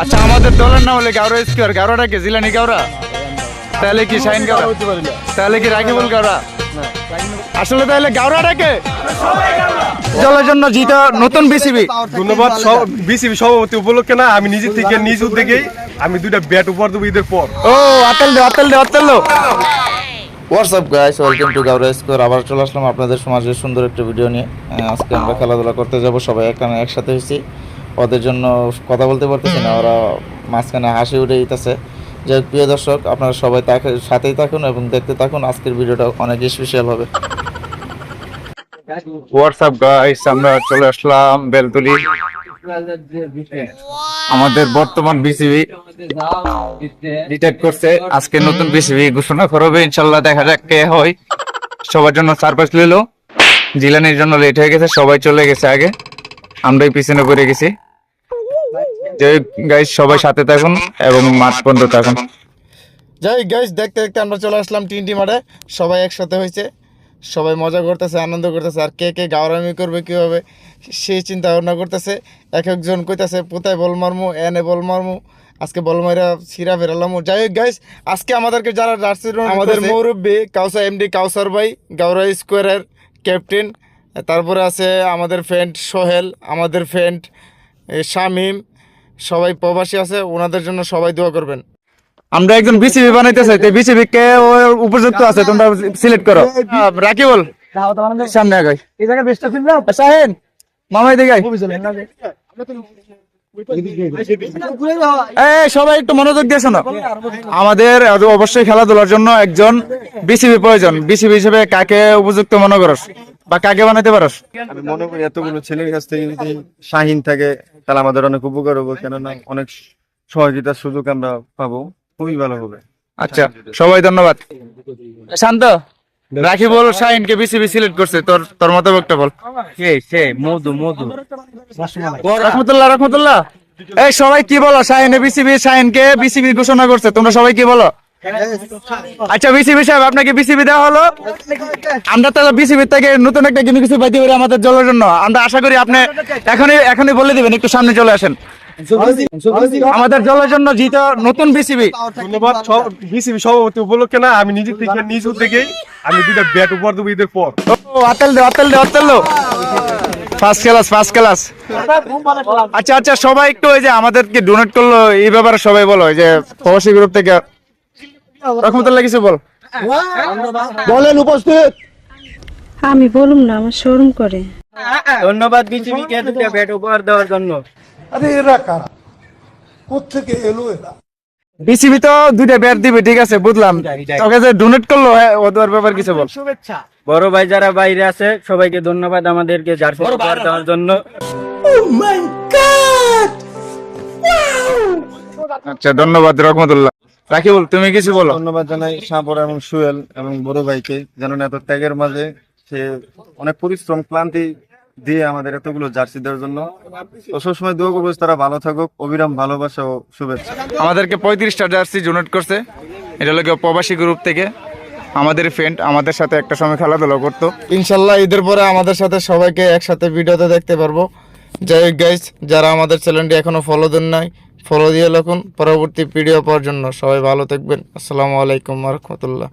আচ্ছা আমাদের দলের নাম হলে গাওরা স্কোয়ার গাওরাটা কে? জিলানি গাওরা? তাহলে কি শাইন গাওরা? তাহলে কি রাকিবুল গাওরা? আসলে তাহলে গাওরাটা কে? দলের জন্য জিত নতুন বিসিবি ধন্যবাদ বিসিবি সভাপতি উপলক্ষে না আমি নিজে থেকে নিজ উদ্যোগেই আমি দুইটা ব্যাট উপহার দেবো ঈদের পর। ও আতেল দে আতেল দে আতেল দে। হোয়াটসঅ্যাপ গাইস ওয়েলকাম টু গাউরা স্কোর আবার চলে আসলাম আপনাদের সমাজের সুন্দর একটা ভিডিও নিয়ে। আজকে আমরা খেলাধুলা করতে যাব সবাই এখানে একসাথে হয়েছি। ওদের জন্য কথা বলতে পারতেছি না, ওরা মাঝখানে হাসি উঠে দিতেছে। যাই প্রিয় দর্শক, আপনারা সবাই তাকে সাথেই থাকুন এবং দেখতে থাকুন, আজকের ভিডিওটা অনেক স্পেশাল হবে। হোয়াটসঅ্যাপ গাইস আমরা চলে আসলাম বেলতুলি। আমাদের বর্তমান বিসিবি ডিটেক্ট করছে। আজকে নতুন বিসিবি ঘোষণা করবে, ইনশাল্লাহ দেখা যাক কে হয়। সবার জন্য সারপ্রাইজ লইলো। জিলানির জন্য লেট হয়ে গেছে, সবাই চলে গেছে আগে। আমরাই পিছনে পড়ে গেছি। যে গাইস সবাই সাথে থাকুন এবং মাঠ পর্যন্ত থাকুন। যাই গাইস দেখতে দেখতে আমরা চলে আসলাম টিনটি মাঠে। সবাই একসাথে হয়েছে। সবাই মজা করতেছে আনন্দ করতেছে। আর কে কে গাওরামি করবে কীভাবে সেই চিন্তা ভাবনা করতেছে। এক একজন কইতাছে কোথায় বল মারমু এনে বল মারমু আজকে বল মারা সিরা ফেরালামু। যাই হোক গাইস আজকে আমাদেরকে যারা জার্সি আমাদের মুরব্বী কাউসা এমডি কাউসার ভাই গাওরা স্কোয়ারের ক্যাপ্টেন তারপরে আছে আমাদের ফ্রেন্ড সোহেল আমাদের ফ্রেন্ড শামিম সবাই প্রবাসী আছে ওনাদের জন্য সবাই দোয়া করবেন। আমরা একজন বিসিবি বানাইতে চাই বিসিবি কে উপযুক্ত আছে তোমরা সিলেক্ট করো। রাকিবুল সামনে আগাই। শাহিন মামাই দিকে এই সবাই একটু মনোযোগ দিয়ে শোনো। আমাদের অবশ্যই খেলাধুলার জন্য একজন বিসিবি প্রয়োজন। বিসিবি হিসেবে কাকে উপযুক্ত মনে করস? বা কাকে বানাইতে পারস? আমি মনে করি এতগুলো ছেলের কাছ থেকে যদি শাহিন থাকে তাহলে আমাদের অনেক উপকার হবে কেননা অনেক সহযোগিতার সুযোগ আমরা পাবো। খুবই ভালো হবে। আচ্ছা সবাই ধন্যবাদ। শান্ত। রাকিবুল শাহিনকে বিসিবি সিলেক্ট করছে তোর তোর মতামতটা বল। মধু মধু। তোর রহমতুল্লাহ রহমতুল্লাহ। এই সবাই কি বলো শাহিনে বিসিবি শাহিনকে বিসিবি ঘোষণা করছে তোমরা সবাই কি বলো? আচ্ছা বিসিবি সাহেব আপনাকে বিসিবি দেওয়া হলো? আমরা তাহলে বিসিবি থেকে নতুন একটা কিন্তু কিছু পাইতে পারি আমাদের জলের জন্য। আমরা আশা করি আপনি এখনই এখনই বলে দিবেন একটু সামনে চলে আসেন। আমাদের জলের জন্য জিত নতুন বিসিবি ধন্যবাদ বিসিবি সভাপতি উপলক্ষে না আমি নিজে থেকে নিজ উদ্যোগেই আমি দুইটা ব্যাট উপহার দেবো ঈদের পর। ও আতেল দে আতেল দে আতেল দে। ফার্স্ট ক্লাস ফার্স্ট ক্লাস আচ্ছা আচ্ছা সবাই একটু ওই যে আমাদেরকে ডোনেট করল এই ব্যাপারে সবাই বলো ওই যে প্রবাসী গ্রুপ থেকে রহমতুল্লাহ কিছু বল। বলেন উপস্থিত। আমি বলুম না আমার শোরুম করে। ধন্যবাদ বিসিবিকে দুটো ব্যাট উপহার দেওয়ার জন্য। আরে এরা কারা? কোথেকে এলো এরা? বিসিবি তো দুইটা ব্যাট দিবে ঠিক আছে বুঝলাম। তোকে যে ডোনেট করল হ্যাঁ ওদের ব্যাপার কিছু বল। বড় ভাই যারা বাইরে আছে সবাইকে ধন্যবাদ আমাদেরকে জার্সি উপহার দেওয়ার জন্য। আচ্ছা ধন্যবাদ রহমতুল্লাহ রাকিবুল তুমি কিছু বলো। ধন্যবাদ জানাই সাপর এবং সুয়েল এবং বড় ভাইকে যেন এত ত্যাগের মাঝে সে অনেক পরিশ্রম ক্লান্তি দিয়ে আমাদের এতগুলো জার্সি দেওয়ার জন্য। তো সবসময় দোয়া করব তারা ভালো থাকুক অবিরাম ভালোবাসা ও শুভেচ্ছা। আমাদেরকে পঁয়ত্রিশটা জার্সি ডোনেট করছে। এটা হলো গিয়ে প্রবাসী গ্রুপ থেকে। আমাদের ফ্রেন্ড আমাদের সাথে একটা সময় খেলাধুলা করতো। ইনশাল্লাহ ঈদের পরে আমাদের সাথে সবাইকে একসাথে ভিডিওতে দেখতে পারব। যাই হোক গাইস যারা আমাদের চ্যানেলটি এখনও ফলো দেন নাই ফলো দিয়ে রাখুন পরবর্তী ভিডিও পাওয়ার জন্য সবাই ভালো থাকবেন। আসসালামু আলাইকুম রহমতুল্লাহ।